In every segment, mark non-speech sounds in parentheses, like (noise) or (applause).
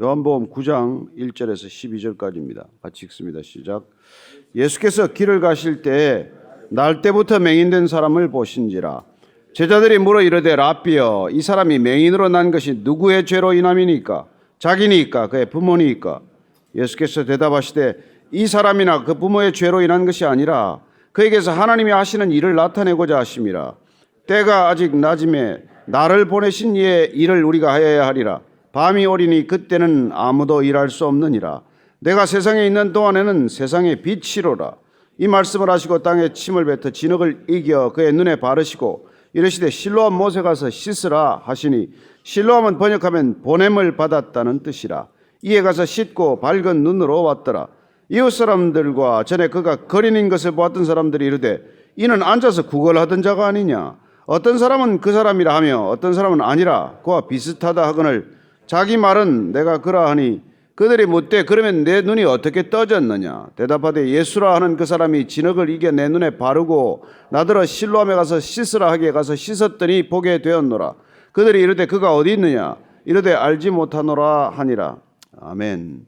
요한복음 9장 1절에서 12절까지입니다. 같이 읽습니다. 시작. 예수께서 길을 가실 때에 날 때부터 맹인된 사람을 보신지라 제자들이 물어 이르되 라삐여 이 사람이 맹인으로 난 것이 누구의 죄로 인함이니까 자기니까 그의 부모니까 예수께서 대답하시되 이 사람이나 그 부모의 죄로 인한 것이 아니라 그에게서 하나님이 하시는 일을 나타내고자 하심이라 때가 아직 낮음에 나를 보내신 이의 일을 우리가 하여야 하리라 밤이 오리니 그때는 아무도 일할 수 없느니라. 내가 세상에 있는 동안에는 세상의 빛이로라. 이 말씀을 하시고 땅에 침을 뱉어 진흙을 이겨 그의 눈에 바르시고 이르시되 실로암 못에 가서 씻으라 하시니 실로암은 번역하면 보냄을 받았다는 뜻이라. 이에 가서 씻고 밝은 눈으로 왔더라. 이웃 사람들과 전에 그가 거린인 것을 보았던 사람들이 이르되 이는 앉아서 구걸하던 자가 아니냐? 어떤 사람은 그 사람이라 하며 어떤 사람은 아니라 그와 비슷하다 하거늘 자기 말은 내가 그러하니 그들이 묻되 그러면 내 눈이 어떻게 떠졌느냐? 대답하되 예수라 하는 그 사람이 진흙을 이겨 내 눈에 바르고 나더러 실로암에 가서 씻으라 하기에 가서 씻었더니 보게 되었노라. 그들이 이르되 그가 어디 있느냐? 이르되 알지 못하노라 하니라. 아멘.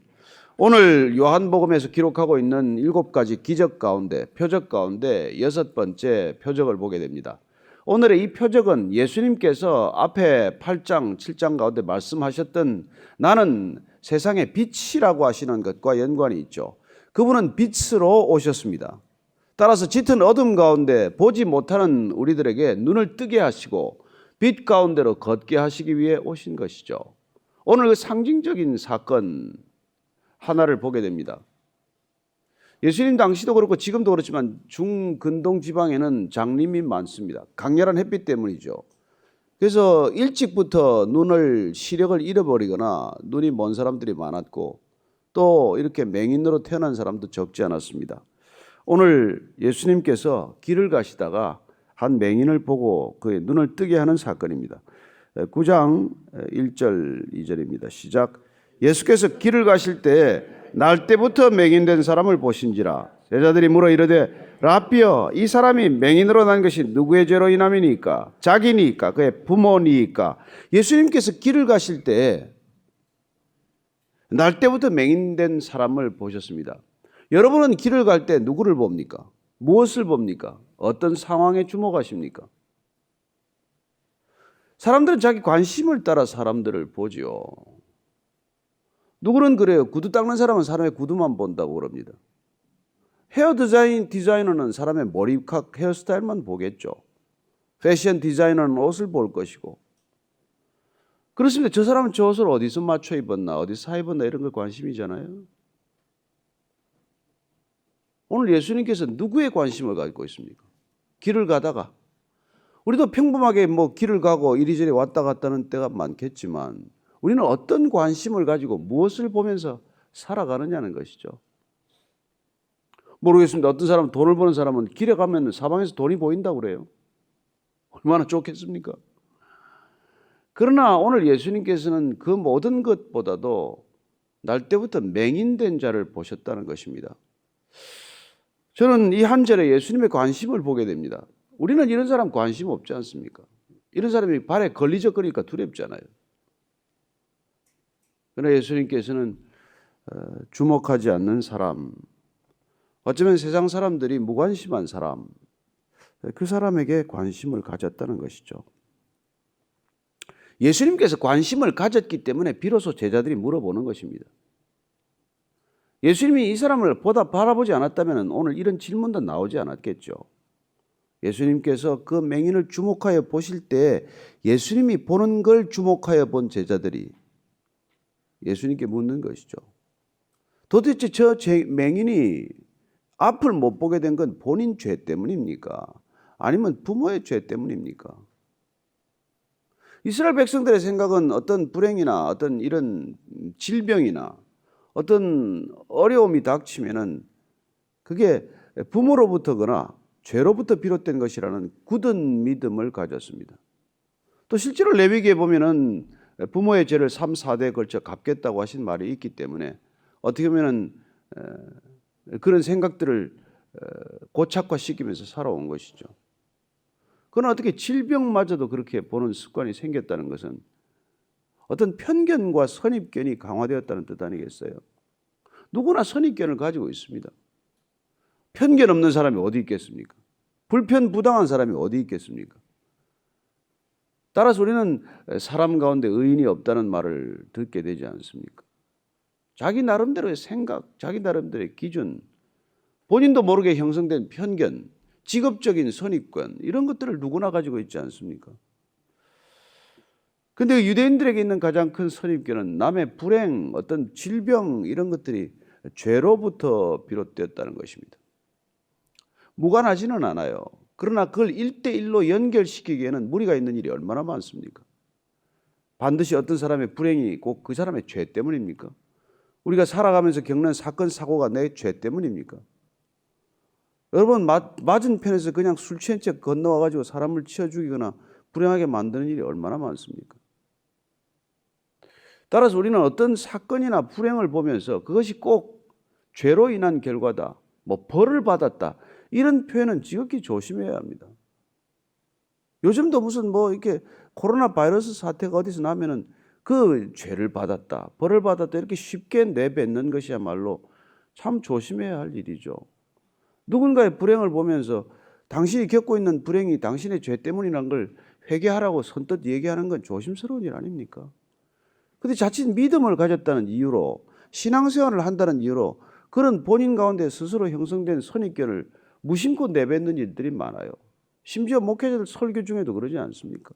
오늘 요한복음에서 기록하고 있는 일곱 가지 기적 가운데 표적 가운데 여섯 번째 표적을 보게 됩니다. 오늘의 이 표적은 예수님께서 앞에 8장, 7장 가운데 말씀하셨던 나는 세상의 빛이라고 하시는 것과 연관이 있죠. 그분은 빛으로 오셨습니다. 따라서 짙은 어둠 가운데 보지 못하는 우리들에게 눈을 뜨게 하시고 빛 가운데로 걷게 하시기 위해 오신 것이죠. 오늘 그 상징적인 사건 하나를 보게 됩니다. 예수님 당시도 그렇고 지금도 그렇지만 중근동 지방에는 장림이 많습니다. 강렬한 햇빛 때문이죠. 그래서 일찍부터 눈을 시력을 잃어버리거나 눈이 먼 사람들이 많았고 또 이렇게 맹인으로 태어난 사람도 적지 않았습니다. 오늘 예수님께서 길을 가시다가 한 맹인을 보고 그의 눈을 뜨게 하는 사건입니다. 9장 1절 2절입니다. 시작. 예수께서 길을 가실 때 날 때부터 맹인된 사람을 보신지라 제자들이 물어 이르되 라비여 이 사람이 맹인으로 난 것이 누구의 죄로 인함이니까 자기니까 그의 부모니까 예수님께서 길을 가실 때 날 때부터 맹인된 사람을 보셨습니다. 여러분은 길을 갈 때 누구를 봅니까? 무엇을 봅니까? 어떤 상황에 주목하십니까? 사람들은 자기 관심을 따라 사람들을 보지요. 누구는 그래요. 구두 닦는 사람은 사람의 구두만 본다고 그럽니다. 헤어 디자인 디자이너는 사람의 머리카락 헤어스타일만 보겠죠. 패션 디자이너는 옷을 볼 것이고. 그렇습니다. 저 사람은 저 옷을 어디서 맞춰 입었나, 어디서 사 입었나 이런 걸 관심이잖아요. 오늘 예수님께서 누구의 관심을 가지고 있습니까? 길을 가다가 우리도 평범하게 뭐 길을 가고 이리저리 왔다 갔다는 때가 많겠지만 우리는 어떤 관심을 가지고 무엇을 보면서 살아가느냐는 것이죠. 모르겠습니다. 어떤 사람은 돈을 버는 사람은 길에 가면 사방에서 돈이 보인다고 그래요. 얼마나 좋겠습니까? 그러나 오늘 예수님께서는 그 모든 것보다도 날 때부터 맹인된 자를 보셨다는 것입니다. 저는 이 한 절에 예수님의 관심을 보게 됩니다. 우리는 이런 사람 관심 없지 않습니까? 이런 사람이 발에 걸리적거리니까 두렵잖아요. 그러나 예수님께서는 어, 주목하지 않는 사람, 어쩌면 세상 사람들이 무관심한 사람, 그 사람에게 관심을 가졌다는 것이죠. 예수님께서 관심을 가졌기 때문에 비로소 제자들이 물어보는 것입니다. 예수님이 이 사람을 보다 바라보지 않았다면 오늘 이런 질문도 나오지 않았겠죠. 예수님께서 그 맹인을 주목하여 보실 때 예수님이 보는 걸 주목하여 본 제자들이 예수님께 묻는 것이죠. 도대체 저 맹인이 앞을 못 보게 된 건 본인 죄 때문입니까? 아니면 부모의 죄 때문입니까? 이스라엘 백성들의 생각은 어떤 불행이나 어떤 이런 질병이나 어떤 어려움이 닥치면은 그게 부모로부터거나 죄로부터 비롯된 것이라는 굳은 믿음을 가졌습니다. 또 실제로 레위기에 보면은 부모의 죄를 3, 4대에 걸쳐 갚겠다고 하신 말이 있기 때문에 어떻게 보면은 그런 생각들을 고착화시키면서 살아온 것이죠. 그러나 어떻게 질병마저도 그렇게 보는 습관이 생겼다는 것은 어떤 편견과 선입견이 강화되었다는 뜻 아니겠어요? 누구나 선입견을 가지고 있습니다. 편견 없는 사람이 어디 있겠습니까? 불편 부당한 사람이 어디 있겠습니까? 따라서 우리는 사람 가운데 의인이 없다는 말을 듣게 되지 않습니까? 자기 나름대로의 생각, 자기 나름대로의 기준, 본인도 모르게 형성된 편견, 직업적인 선입견 이런 것들을 누구나 가지고 있지 않습니까? 근데 유대인들에게 있는 가장 큰 선입견은 남의 불행, 어떤 질병 이런 것들이 죄로부터 비롯되었다는 것입니다. 무관하지는 않아요. 그러나 그걸 일대일로 연결시키기에는 무리가 있는 일이 얼마나 많습니까? 반드시 어떤 사람의 불행이 꼭 그 사람의 죄 때문입니까? 우리가 살아가면서 겪는 사건, 사고가 내 죄 때문입니까? 여러분, 맞, 맞은 편에서 그냥 술 취한 채 건너와가지고 사람을 치어 죽이거나 불행하게 만드는 일이 얼마나 많습니까? 따라서 우리는 어떤 사건이나 불행을 보면서 그것이 꼭 죄로 인한 결과다, 뭐 벌을 받았다, 이런 표현은 지극히 조심해야 합니다. 요즘도 무슨 뭐 이렇게 코로나 바이러스 사태가 어디서 나면은 그 죄를 받았다, 벌을 받았다 이렇게 쉽게 내뱉는 것이야말로 참 조심해야 할 일이죠. 누군가의 불행을 보면서 당신이 겪고 있는 불행이 당신의 죄 때문이란 걸 회개하라고 선뜻 얘기하는 건 조심스러운 일 아닙니까? 근데 자칫 믿음을 가졌다는 이유로 신앙생활을 한다는 이유로 그런 본인 가운데 스스로 형성된 선입견을 무심코 내뱉는 일들이 많아요. 심지어 목회자들 설교 중에도 그러지 않습니까?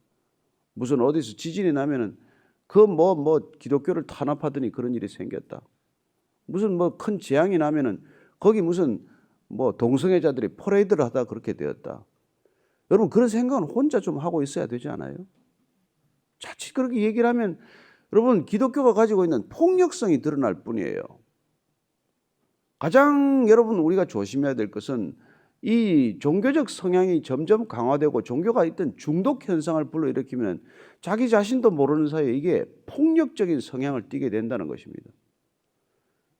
무슨 어디서 지진이 나면은 그뭐뭐 기독교를 탄압하더니 그런 일이 생겼다. 무슨 뭐 큰 재앙이 나면은 거기 무슨 뭐 동성애자들이 퍼레이드를 하다 그렇게 되었다. 여러분 그런 생각은 혼자 좀 하고 있어야 되지 않아요? 자칫 그렇게 얘기를 하면 여러분 기독교가 가지고 있는 폭력성이 드러날 뿐이에요. 가장 여러분 우리가 조심해야 될 것은 이 종교적 성향이 점점 강화되고 종교가 있던 중독 현상을 불러일으키면 자기 자신도 모르는 사이에 이게 폭력적인 성향을 띠게 된다는 것입니다.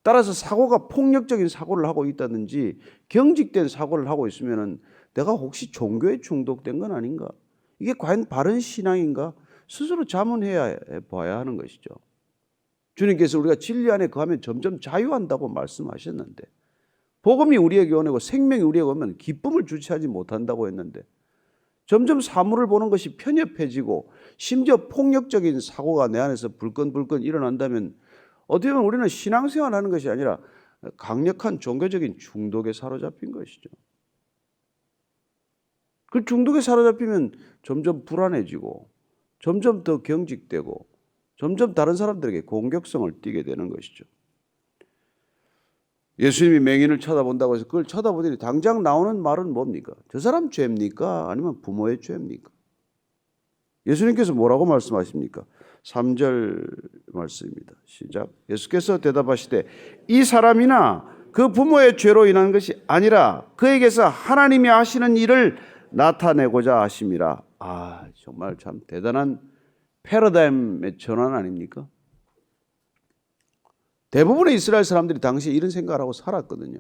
따라서 사고가 폭력적인 사고를 하고 있다든지 경직된 사고를 하고 있으면은 내가 혹시 종교에 중독된 건 아닌가? 이게 과연 바른 신앙인가? 스스로 자문해야 봐야 하는 것이죠. 주님께서 우리가 진리 안에 거하면 점점 자유한다고 말씀하셨는데 복음이 우리에게 오고 생명이 우리에게 오면 기쁨을 주체하지 못한다고 했는데 점점 사물을 보는 것이 편협해지고 심지어 폭력적인 사고가 내 안에서 불끈불끈 일어난다면 어떻게 보면 우리는 신앙생활 하는 것이 아니라 강력한 종교적인 중독에 사로잡힌 것이죠. 그 중독에 사로잡히면 점점 불안해지고 점점 더 경직되고 점점 다른 사람들에게 공격성을 띠게 되는 것이죠. 예수님이 맹인을 쳐다본다고 해서 그걸 쳐다보더니 당장 나오는 말은 뭡니까? 저 사람 죄입니까? 아니면 부모의 죄입니까? 예수님께서 뭐라고 말씀하십니까? 3절 말씀입니다. 시작. 예수께서 대답하시되 이 사람이나 그 부모의 죄로 인한 것이 아니라 그에게서 하나님이 하시는 일을 나타내고자 하심이라. 아, 정말 참 대단한 패러다임의 전환 아닙니까? 대부분의 이스라엘 사람들이 당시에 이런 생각을 하고 살았거든요.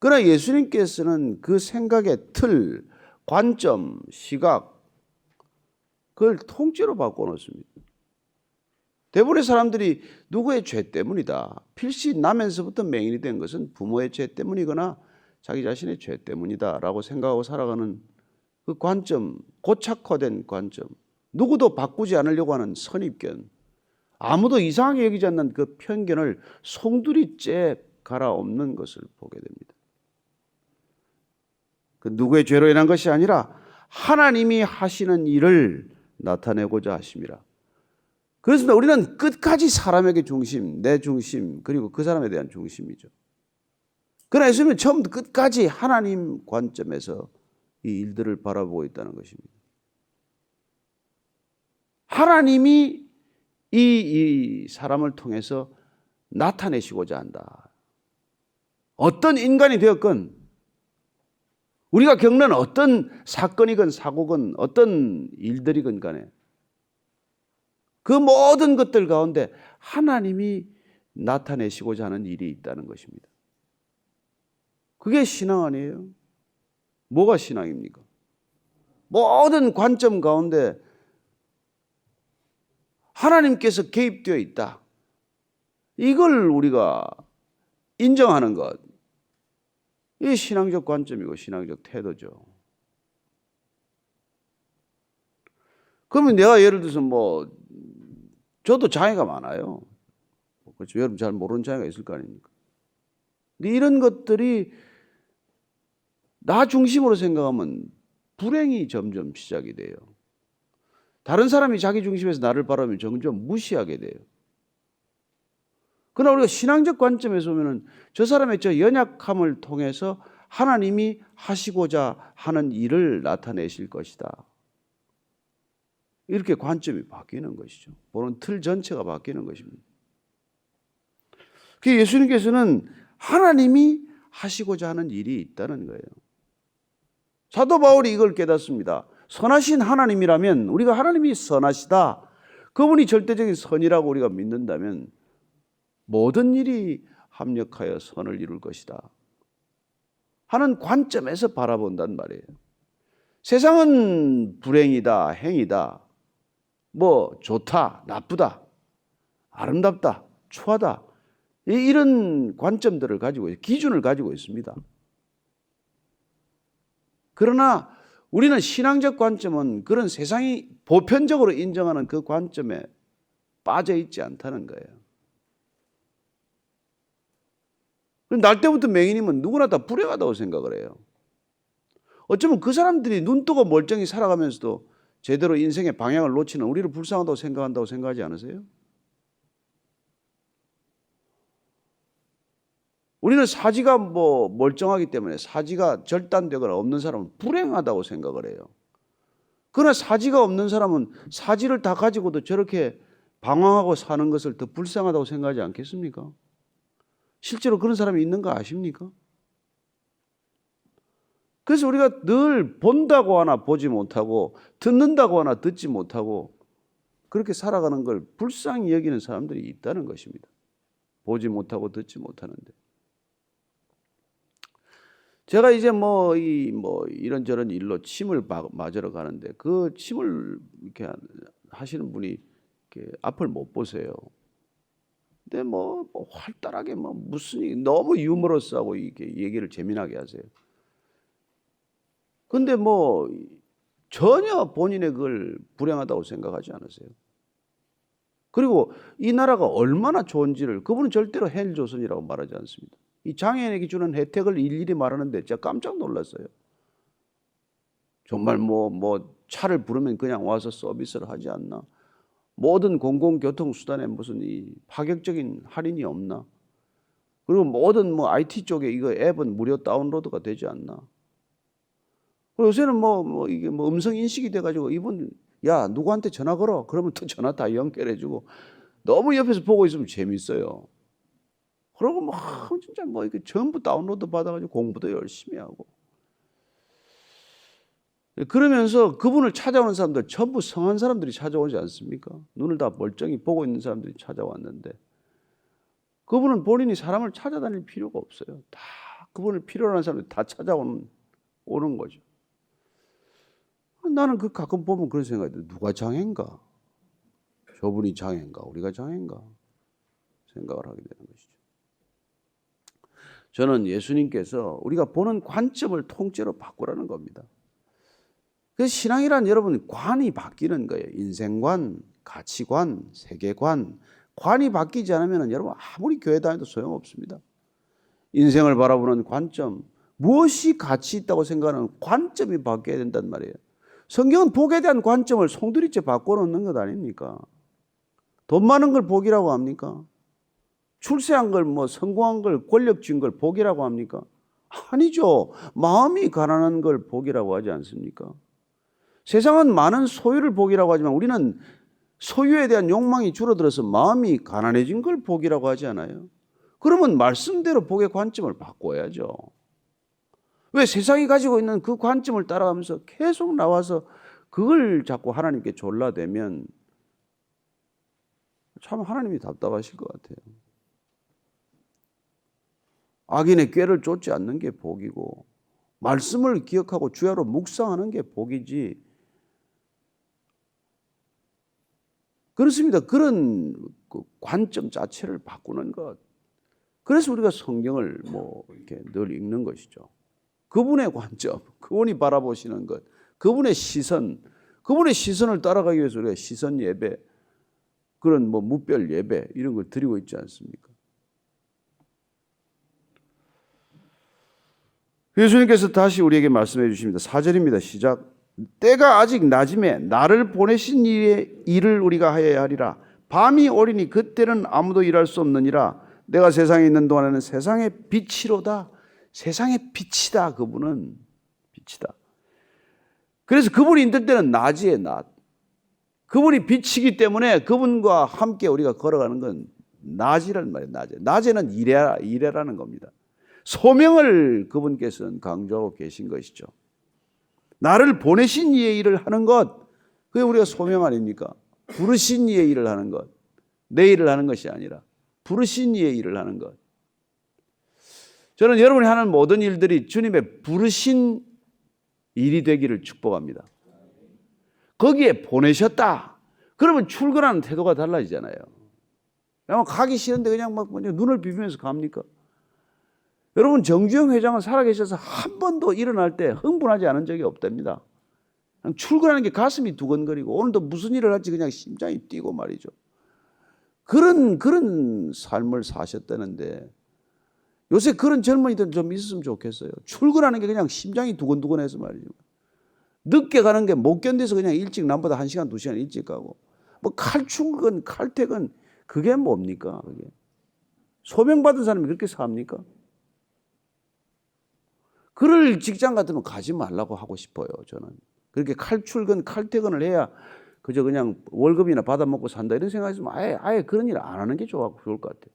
그러나 예수님께서는 그 생각의 틀, 관점, 시각, 그걸 통째로 바꿔놓습니다. 대부분의 사람들이 누구의 죄 때문이다. 필시 나면서부터 맹인이 된 것은 부모의 죄 때문이거나 자기 자신의 죄 때문이다 라고 생각하고 살아가는 그 관점, 고착화된 관점, 누구도 바꾸지 않으려고 하는 선입견, 아무도 이상하게 여기지 않는 그 편견을 송두리째 갈아엎는 것을 보게 됩니다. 그 누구의 죄로 인한 것이 아니라 하나님이 하시는 일을 나타내고자 하심이라. 그래서 우리는 끝까지 사람에게 중심, 내 중심, 그리고 그 사람에 대한 중심이죠. 그러나 예수님은 처음부터 끝까지 하나님 관점에서 이 일들을 바라보고 있다는 것입니다. 하나님이 이, 이 사람을 통해서 나타내시고자 한다. 어떤 인간이 되었건 우리가 겪는 어떤 사건이건 사고건 어떤 일들이건 간에 그 모든 것들 가운데 하나님이 나타내시고자 하는 일이 있다는 것입니다. 그게 신앙 아니에요? 뭐가 신앙입니까? 모든 관점 가운데 하나님께서 개입되어 있다. 이걸 우리가 인정하는 것. 이 신앙적 관점이고 신앙적 태도죠. 그러면 내가 예를 들어서 뭐 저도 장애가 많아요. 그렇죠. 여러분 잘 모르는 장애가 있을 거 아닙니까? 근데 이런 것들이 나 중심으로 생각하면 불행이 점점 시작이 돼요. 다른 사람이 자기 중심에서 나를 바라보면 점점 무시하게 돼요. 그러나 우리가 신앙적 관점에서 보면은 저 사람의 저 연약함을 통해서 하나님이 하시고자 하는 일을 나타내실 것이다. 이렇게 관점이 바뀌는 것이죠. 보는 틀 전체가 바뀌는 것입니다. 그 예수님께서는 하나님이 하시고자 하는 일이 있다는 거예요. 사도 바울이 이걸 깨닫습니다. 선하신 하나님이라면 우리가 하나님이 선하시다. 그분이 절대적인 선이라고 우리가 믿는다면 모든 일이 합력하여 선을 이룰 것이다. 하는 관점에서 바라본단 말이에요. 세상은 불행이다, 행이다, 뭐 좋다, 나쁘다, 아름답다, 추하다. 이- 이런 관점들을 가지고 있- 기준을 가지고 있습니다. 그러나 우리는 신앙적 관점은 그런 세상이 보편적으로 인정하는 그 관점에 빠져 있지 않다는 거예요. 날 때부터 맹인이면 누구나 다 불행하다고 생각을 해요. 어쩌면 그 사람들이 눈 뜨고 멀쩡히 살아가면서도 제대로 인생의 방향을 놓치는 우리를 불쌍하다고 생각한다고 생각하지 않으세요? 우리는 사지가 뭐 멀쩡하기 때문에 사지가 절단되거나 없는 사람은 불행하다고 생각을 해요. 그러나 사지가 없는 사람은 사지를 다 가지고도 저렇게 방황하고 사는 것을 더 불쌍하다고 생각하지 않겠습니까? 실제로 그런 사람이 있는 거 아십니까? 그래서 우리가 늘 본다고 하나 보지 못하고 듣는다고 하나 듣지 못하고 그렇게 살아가는 걸 불쌍히 여기는 사람들이 있다는 것입니다. 보지 못하고 듣지 못하는데. 제가 이제 뭐이뭐 이런저런 일로 침을 바- 맞으러 가는데 그 침을 이렇게 하시는 분이 이렇게 앞을 못 보세요. 근데 뭐, 뭐 활달하게 뭐 무슨 이- 너무 유머러스하고 이렇게 얘기를 재미나게 하세요. 근데 뭐 전혀 본인의 그걸 불행하다고 생각하지 않으세요. 그리고 이 나라가 얼마나 좋은지를 그분은 절대로 헬조선이라고 말하지 않습니다. 이 장애인에게 주는 혜택을 일일이 말하는데 제가 깜짝 놀랐어요. 정말 뭐, 뭐 차를 부르면 그냥 와서 서비스를 하지 않나? 모든 공공교통수단에 무슨 이 파격적인 할인이 없나? 그리고 모든 뭐 IT 쪽에 이거 앱은 무료 다운로드가 되지 않나? 그리고 요새는 뭐, 뭐 이게 뭐 음성 인식이 돼가지고 이분 야 누구한테 전화 걸어 그러면 또 전화 다 연결해주고 너무 옆에서 보고 있으면 재밌어요. 그러고 뭐 진짜 뭐 이게 전부 다운로드 받아가지고 공부도 열심히 하고 그러면서 그분을 찾아오는 사람들 전부 성한 사람들이 찾아오지 않습니까? 눈을 다 멀쩡히 보고 있는 사람들이 찾아왔는데 그분은 본인이 사람을 찾아다닐 필요가 없어요. 다 그분을 필요로 하는 사람들이 다 찾아오는 오는 거죠. 나는 그 가끔 보면 그런 생각이 들어요. 누가 장애인가? 저분이 장애인가? 우리가 장애인가? 생각을 하게 되는 것이죠. 저는 예수님께서 우리가 보는 관점을 통째로 바꾸라는 겁니다. 그래서 신앙이란 여러분 관이 바뀌는 거예요. 인생관, 가치관, 세계관, 관이 바뀌지 않으면 여러분 아무리 교회 다녀도 소용없습니다. 인생을 바라보는 관점, 무엇이 가치 있다고 생각하는 관점이 바뀌어야 된단 말이에요. 성경은 복에 대한 관점을 송두리째 바꿔놓는 것 아닙니까? 돈 많은 걸 복이라고 합니까? 출세한 걸 뭐 성공한 걸 권력 쥔 걸 복이라고 합니까? 아니죠. 마음이 가난한 걸 복이라고 하지 않습니까? 세상은 많은 소유를 복이라고 하지만 우리는 소유에 대한 욕망이 줄어들어서 마음이 가난해진 걸 복이라고 하지 않아요? 그러면 말씀대로 복의 관점을 바꿔야죠. 왜 세상이 가지고 있는 그 관점을 따라가면서 계속 나와서 그걸 자꾸 하나님께 졸라대면 참 하나님이 답답하실 것 같아요. 악인의 꾀를 쫓지 않는 게 복이고 말씀을 기억하고 주야로 묵상하는 게 복이지 그렇습니다. 그런 그 관점 자체를 바꾸는 것. 그래서 우리가 성경을 뭐 이렇게 늘 읽는 것이죠. 그분의 관점, 그분이 바라보시는 것, 그분의 시선, 그분의 시선을 따라가기 위해서 우리가 시선 예배, 그런 뭐 무별 예배 이런 걸 드리고 있지 않습니까? 예수님께서 다시 우리에게 말씀해 주십니다. 4절입니다. 시작. 때가 아직 낮음에 나를 보내신 일의 일을 우리가 하여야 하리라. 밤이 오리니 그때는 아무도 일할 수 없느니라. 내가 세상에 있는 동안에는 세상의 빛이로다. 세상의 빛이다. 그분은 빛이다. 그래서 그분이 있는 때는 낮이에 낮. 그분이 빛이기 때문에 그분과 함께 우리가 걸어가는 건 낮이란 말이에요. 낮에. 낮에는 일해라, 일해라는 겁니다. 소명을 그분께서는 강조하고 계신 것이죠. 나를 보내신 이의 일을 하는 것, 그게 우리가 소명 아닙니까? 부르신 이의 일을 하는 것. 내 일을 하는 것이 아니라 부르신 이의 일을 하는 것. 저는 여러분이 하는 모든 일들이 주님의 부르신 일이 되기를 축복합니다. 거기에 보내셨다. 그러면 출근하는 태도가 달라지잖아요. 가기 싫은데 그냥 막 눈을 비비면서 갑니까? 여러분 정주영 회장은 살아계셔서 한 번도 일어날 때 흥분하지 않은 적이 없답니다. 출근하는 게 가슴이 두근거리고 오늘도 무슨 일을 할지 그냥 심장이 뛰고 말이죠. 그런 그런 삶을 사셨다는데 요새 그런 젊은이들 좀 있었으면 좋겠어요. 출근하는 게 그냥 심장이 두근두근해서 말이죠. 늦게 가는 게 못 견뎌서 그냥 일찍 남보다 한 시간 두 시간 일찍 가고 뭐 칼출근 칼퇴근 그게 뭡니까 그게 소명받은 사람이 그렇게 삽니까? 그럴 직장 같으면 가지 말라고 하고 싶어요 저는 그렇게 칼출근 칼퇴근을 해야 그저 그냥 월급이나 받아먹고 산다 이런 생각했으면 아예 아예 그런 일 안 하는 게 좋아 좋을 것 같아요.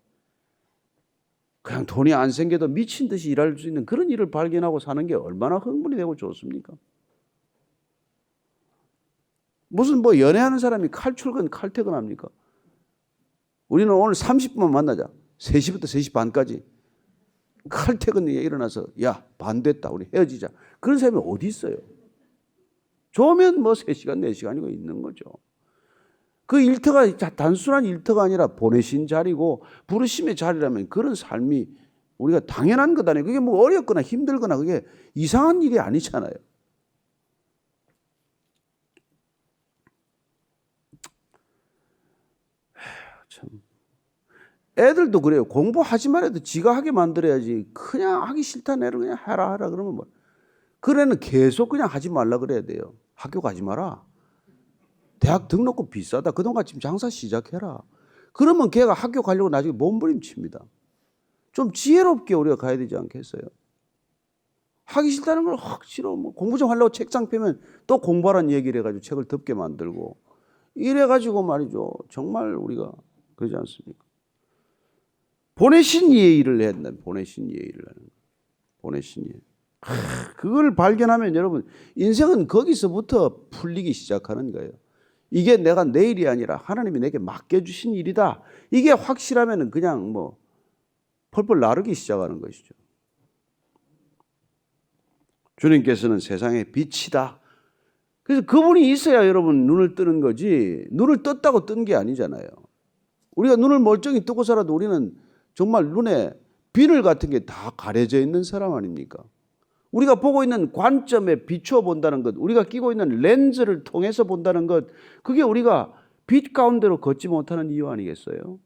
그냥 돈이 안 생겨도 미친 듯이 일할 수 있는 그런 일을 발견하고 사는 게 얼마나 흥분이 되고 좋습니까? 무슨 뭐 연애하는 사람이 칼출근 칼퇴근 합니까? 우리는 오늘 30분만 만나자. 3시부터 3시 반까지. 칼퇴근에 일어나서 야 반됐다 우리 헤어지자. 그런 사람이 어디 있어요? 좋으면 뭐 3시간 4시간이고 있는 거죠. 그 일터가 단순한 일터가 아니라 보내신 자리고 부르심의 자리라면 그런 삶이 우리가 당연한 것 아니에요. 그게 뭐 어렵거나 힘들거나 그게 이상한 일이 아니잖아요. 애들도 그래요. 공부하지 말아도 지가 하게 만들어야지. 그냥 하기 싫다는 애를 그냥 해라 하라 그러면 뭐. 그래는 계속 그냥 하지 말라 그래야 돼요. 학교 가지 마라. 대학 등록금 비싸다. 그동안 지금 장사 시작해라. 그러면 걔가 학교 가려고 나중에 몸부림칩니다. 좀 지혜롭게 우리가 가야 되지 않겠어요? 하기 싫다는 걸확 싫어. 뭐 공부 좀 하려고 책장 펴면 또 공부하라는 얘기를 해가지고 책을 덮게 만들고 이래가지고 말이죠. 정말 우리가 그러지 않습니까? 보내신 일을 했나 보내신 일을 하는 거. 보내신 이. 그걸 발견하면 여러분 인생은 거기서부터 풀리기 시작하는 거예요. 이게 내가 내 일이 아니라 하나님이 내게 맡겨주신 일이다. 이게 확실하면 그냥 뭐 펄펄 나르기 시작하는 것이죠. 주님께서는 세상의 빛이다. 그래서 그분이 있어야 여러분 눈을 뜨는 거지 눈을 떴다고 뜬 게 아니잖아요. 우리가 눈을 멀쩡히 뜨고 살아도 우리는 정말 눈에 비늘 같은 게 다 가려져 있는 사람 아닙니까? 우리가 보고 있는 관점에 비추어 본다는 것, 우리가 끼고 있는 렌즈를 통해서 본다는 것, 그게 우리가 빛 가운데로 걷지 못하는 이유 아니겠어요?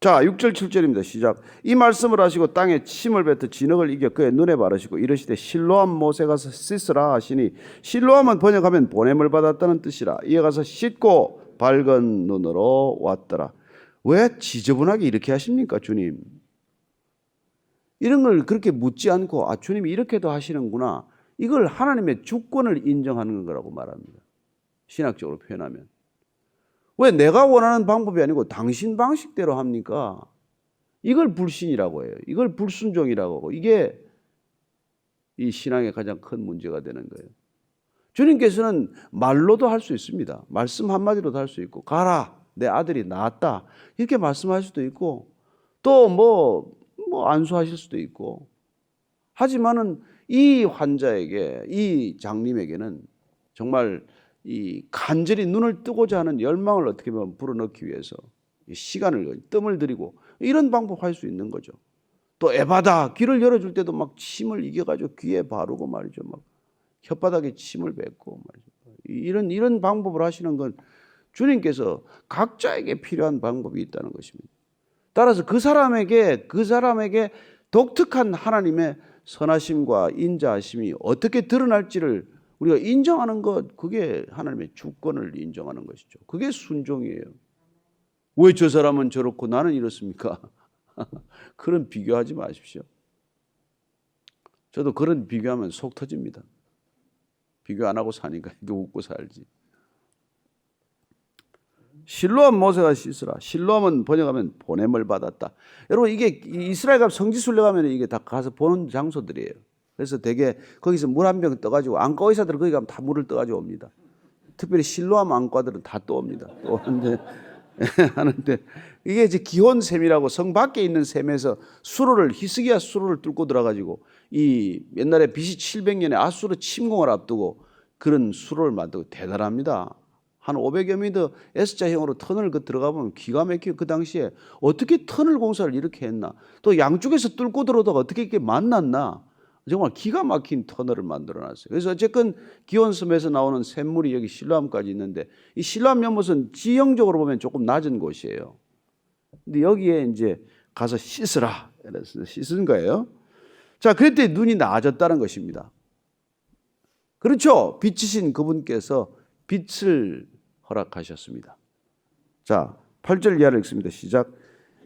자, 6절 7절입니다. 시작. 이 말씀을 하시고 땅에 침을 뱉어 진흙을 이겨 그의 눈에 바르시고 이르시되 실로암 못에 가서 씻으라 하시니 실로암은 번역하면 보냄을 받았다는 뜻이라. 이에 가서 씻고 밝은 눈으로 왔더라. 왜 지저분하게 이렇게 하십니까, 주님? 이런 걸 그렇게 묻지 않고 아 주님이 이렇게도 하시는구나. 이걸 하나님의 주권을 인정하는 거라고 말합니다. 신학적으로 표현하면. 왜 내가 원하는 방법이 아니고 당신 방식대로 합니까? 이걸 불신이라고 해요. 이걸 불순종이라고 하고 이게 이 신앙의 가장 큰 문제가 되는 거예요. 주님께서는 말로도 할 수 있습니다. 말씀 한마디로도 할 수 있고 가라 내 아들이 나았다 이렇게 말씀할 수도 있고 또 뭐 뭐 안수하실 수도 있고 하지만은 이 환자에게 이 장님에게는 정말 이 간절히 눈을 뜨고자 하는 열망을 어떻게 보면 불어넣기 위해서 이 시간을 뜸을 들이고 이런 방법 할 수 있는 거죠. 또 에바다 귀를 열어줄 때도 막 침을 이겨가지고 귀에 바르고 말이죠. 막 혓바닥에 침을 뱉고 말이죠. 이런 이런 방법을 하시는 건 주님께서 각자에게 필요한 방법이 있다는 것입니다. 따라서 그 사람에게 그 사람에게 독특한 하나님의 선하심과 인자하심이 어떻게 드러날지를 우리가 인정하는 것 그게 하나님의 주권을 인정하는 것이죠. 그게 순종이에요. 왜 저 사람은 저렇고 나는 이렇습니까? (laughs) 그런 비교하지 마십시오. 저도 그런 비교하면 속 터집니다. 비교 안 하고 사니까 (laughs) 이게 웃고 살지. 실로암 모세가 씻으라. 실로암은 번역하면 보냄을 받았다. 여러분 이게 이스라엘 가 성지순례 가면 이게 다 가서 보는 장소들이에요. 그래서 대개 거기서 물 한 병 떠가지고 안과 의사들은 거기 가면 다 물을 떠가지고 옵니다. 특별히 실로암 안과들은 다 떠옵니다. 떠오는데 (laughs) 하는데 이게 이제 기혼샘이라고 성 밖에 있는 샘에서 수로를 히스기야 수로를 뚫고 들어가지고 이 옛날에 BC 700년에 아수르 침공을 앞두고 그런 수로를 만들고 대단합니다. 한 500여 미터 S자형으로 터널 그 들어가 보면 기가 막히게 그 당시에 어떻게 터널 공사를 이렇게 했나 또 양쪽에서 뚫고 들어오다가 어떻게 이렇게 만났나 정말 기가 막힌 터널을 만들어 놨어요. 그래서 어쨌건 기원섬에서 나오는 샘물이 여기 실로암까지 있는데 이 실로암 연못은 지형적으로 보면 조금 낮은 곳이에요. 근데 여기에 이제 가서 씻으라. 그래서 씻은 거예요. 자, 그랬더니 눈이 나아졌다는 것입니다. 그렇죠. 빛이신 그분께서 빛을 허락하셨습니다. 자, 8절 이하를 읽습니다. 시작.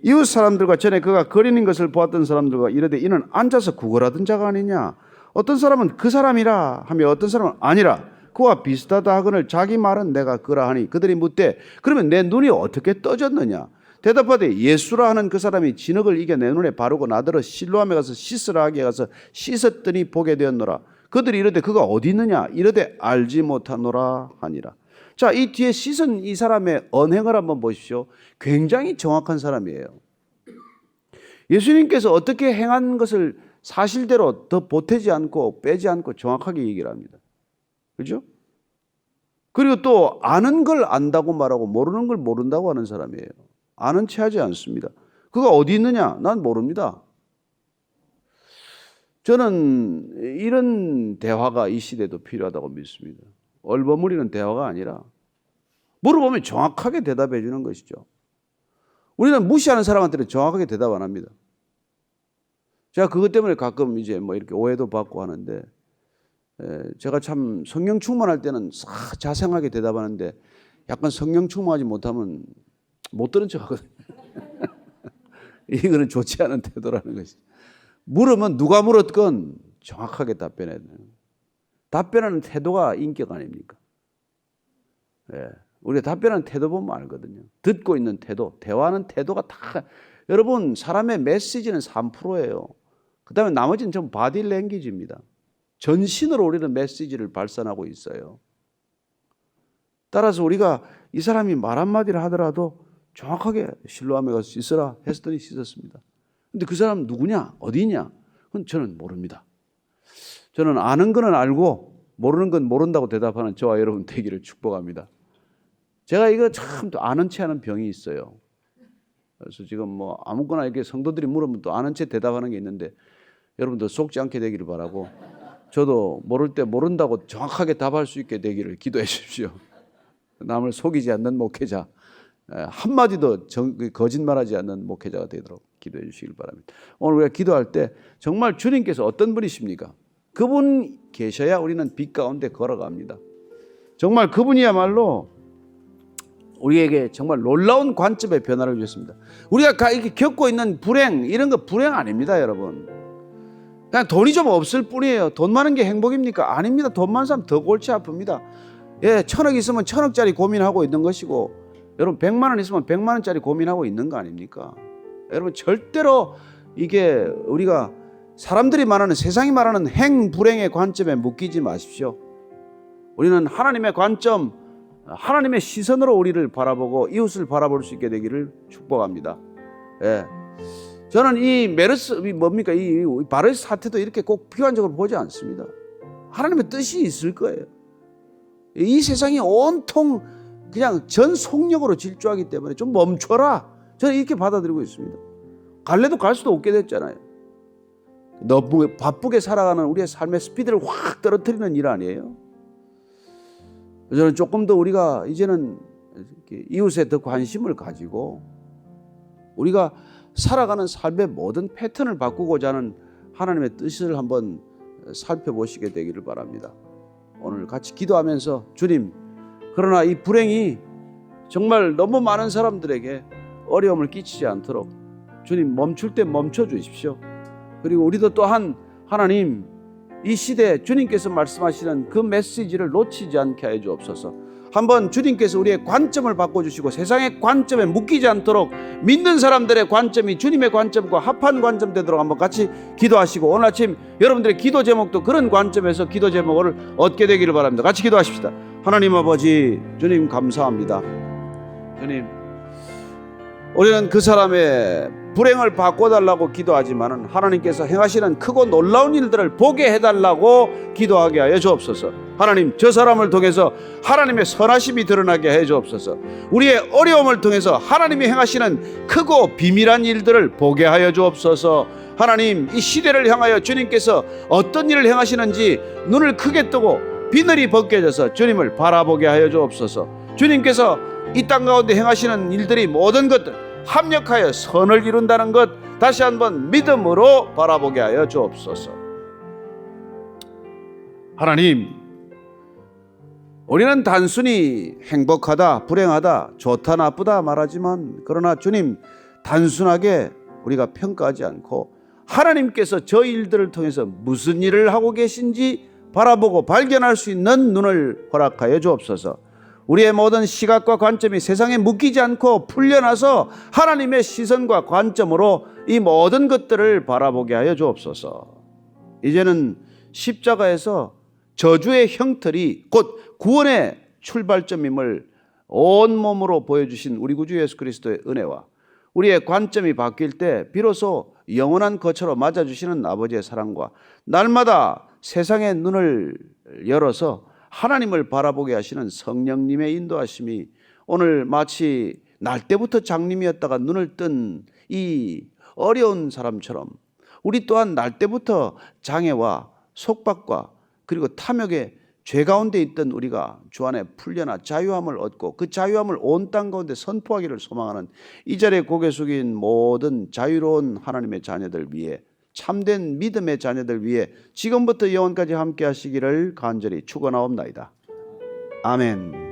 이웃 사람들과 전에 그가 거리는 것을 보았던 사람들과 이르되 이는 앉아서 구걸하던 자가 아니냐. 어떤 사람은 그 사람이라 하며 어떤 사람은 아니라 그와 비슷하다 하거늘 자기 말은 내가 그라 하니 그들이 묻되 그러면 내 눈이 어떻게 떠졌느냐. 대답하되 예수라 하는 그 사람이 진흙을 이겨 내 눈에 바르고 나더러 실로함에 가서 씻으라 하게 가서 씻었더니 보게 되었노라. 그들이 이르되 그가 어디 있느냐 이르되 알지 못하노라 하니라. 자, 이 뒤에 씻은 이 사람의 언행을 한번 보십시오. 굉장히 정확한 사람이에요. 예수님께서 어떻게 행한 것을 사실대로 더 보태지 않고 빼지 않고 정확하게 얘기를 합니다. 그죠? 그리고 또 아는 걸 안다고 말하고 모르는 걸 모른다고 하는 사람이에요. 아는 체 하지 않습니다. 그가 어디 있느냐? 난 모릅니다. 저는 이런 대화가 이 시대도 필요하다고 믿습니다. 얼버무리는 대화가 아니라 물어보면 정확하게 대답해 주는 것이죠. 우리는 무시하는 사람한테는 정확하게 대답 안 합니다. 제가 그것 때문에 가끔 이제 뭐 이렇게 오해도 받고 하는데 에, 제가 참 성령 충만할 때는 싹 자상하게 대답하는데 약간 성령 충만하지 못하면 못 들은 척 하거든요. (laughs) 이거는 좋지 않은 태도라는 것이. 물으면 누가 물었건 정확하게 답변해야 돼요. 답변하는 태도가 인격 아닙니까? 예. 우리가 답변하는 태도 보면 알거든요. 듣고 있는 태도, 대화하는 태도가 다 여러분 사람의 메시지는 3%예요. 그다음에 나머지는 좀 바디 랭귀지입니다. 전신으로 우리는 메시지를 발산하고 있어요. 따라서 우리가 이 사람이 말 한마디를 하더라도 정확하게 실로함에 가서 씻으라 했더니 씻었습니다. 근데 그 사람 누구냐? 어디냐? 그건 저는 모릅니다. 저는 아는 거는 알고 모르는 건 모른다고 대답하는 저와 여러분 되기를 축복합니다. 제가 이거 참또 아는 체 하는 병이 있어요. 그래서 지금 뭐 아무거나 이렇게 성도들이 물으면 또 아는 채 대답하는 게 있는데 여러분들 속지 않게 되기를 바라고 저도 모를 때 모른다고 정확하게 답할 수 있게 되기를 기도해 주십시오. 남을 속이지 않는 목회자, 한마디도 정, 거짓말하지 않는 목회자가 되도록 기도해 주시길 바랍니다. 오늘 우리가 기도할 때 정말 주님께서 어떤 분이십니까? 그분 계셔야 우리는 빛 가운데 걸어갑니다. 정말 그분이야말로 우리에게 정말 놀라운 관점의 변화를 주셨습니다. 우리가 이렇게 겪고 있는 불행 이런 거 불행 아닙니다, 여러분. 그냥 돈이 좀 없을 뿐이에요. 돈 많은 게 행복입니까? 아닙니다. 돈 많은 사람 더 골치 아픕니다. 예, 천억 있으면 천억짜리 고민하고 있는 것이고, 여러분 백만 원 있으면 백만 원짜리 고민하고 있는 거 아닙니까? 여러분 절대로 이게 우리가 사람들이 말하는 세상이 말하는 행 불행의 관점에 묶이지 마십시오. 우리는 하나님의 관점, 하나님의 시선으로 우리를 바라보고 이웃을 바라볼 수 있게 되기를 축복합니다. 예. 저는 이 메르스 이 뭡니까 이 바르스 사태도 이렇게 꼭 비관적으로 보지 않습니다. 하나님의 뜻이 있을 거예요. 이 세상이 온통 그냥 전 속력으로 질주하기 때문에 좀 멈춰라. 저는 이렇게 받아들이고 있습니다. 갈래도 갈 수도 없게 됐잖아요. 너무 바쁘게 살아가는 우리의 삶의 스피드를 확 떨어뜨리는 일 아니에요? 저는 조금 더 우리가 이제는 이웃에 더 관심을 가지고 우리가 살아가는 삶의 모든 패턴을 바꾸고자 하는 하나님의 뜻을 한번 살펴보시게 되기를 바랍니다. 오늘 같이 기도하면서 주님, 그러나 이 불행이 정말 너무 많은 사람들에게 어려움을 끼치지 않도록 주님 멈출 때 멈춰 주십시오. 그리고 우리도 또한 하나님 이 시대 주님께서 말씀하시는 그 메시지를 놓치지 않게 해 주옵소서. 한번 주님께서 우리의 관점을 바꿔주시고 세상의 관점에 묶이지 않도록 믿는 사람들의 관점이 주님의 관점과 합한 관점 되도록 한번 같이 기도하시고 오늘 아침 여러분들의 기도 제목도 그런 관점에서 기도 제목을 얻게 되기를 바랍니다. 같이 기도하십시다. 하나님 아버지 주님 감사합니다. 주님 우리는 그 사람의 불행을 바꿔달라고 기도하지만은 하나님께서 행하시는 크고 놀라운 일들을 보게 해달라고 기도하게 하여 주옵소서. 하나님 저 사람을 통해서 하나님의 선하심이 드러나게 해 주옵소서. 우리의 어려움을 통해서 하나님이 행하시는 크고 비밀한 일들을 보게 하여 주옵소서. 하나님 이 시대를 향하여 주님께서 어떤 일을 행하시는지 눈을 크게 뜨고 비늘이 벗겨져서 주님을 바라보게 하여 주옵소서. 주님께서 이 땅 가운데 행하시는 일들이 모든 것들 합력하여 선을 이룬다는 것 다시 한번 믿음으로 바라보게 하여 주옵소서. 하나님, 우리는 단순히 행복하다, 불행하다, 좋다, 나쁘다 말하지만 그러나 주님 단순하게 우리가 평가하지 않고 하나님께서 저 일들을 통해서 무슨 일을 하고 계신지 바라보고 발견할 수 있는 눈을 허락하여 주옵소서. 우리의 모든 시각과 관점이 세상에 묶이지 않고 풀려나서 하나님의 시선과 관점으로 이 모든 것들을 바라보게 하여 주옵소서. 이제는 십자가에서 저주의 형틀이 곧 구원의 출발점임을 온몸으로 보여주신 우리 구주 예수 그리스도의 은혜와 우리의 관점이 바뀔 때 비로소 영원한 거처로 맞아주시는 아버지의 사랑과 날마다 세상의 눈을 열어서 하나님을 바라보게 하시는 성령님의 인도하심이 오늘 마치 날 때부터 장님이었다가 눈을 뜬 이 어려운 사람처럼 우리 또한 날 때부터 장애와 속박과 그리고 탐욕의 죄 가운데 있던 우리가 주 안에 풀려나 자유함을 얻고 그 자유함을 온 땅 가운데 선포하기를 소망하는 이 자리에 고개 숙인 모든 자유로운 하나님의 자녀들 위해 참된 믿음의 자녀들 위해 지금부터 영원까지 함께 하시기를 간절히 축원하옵나이다. 아멘.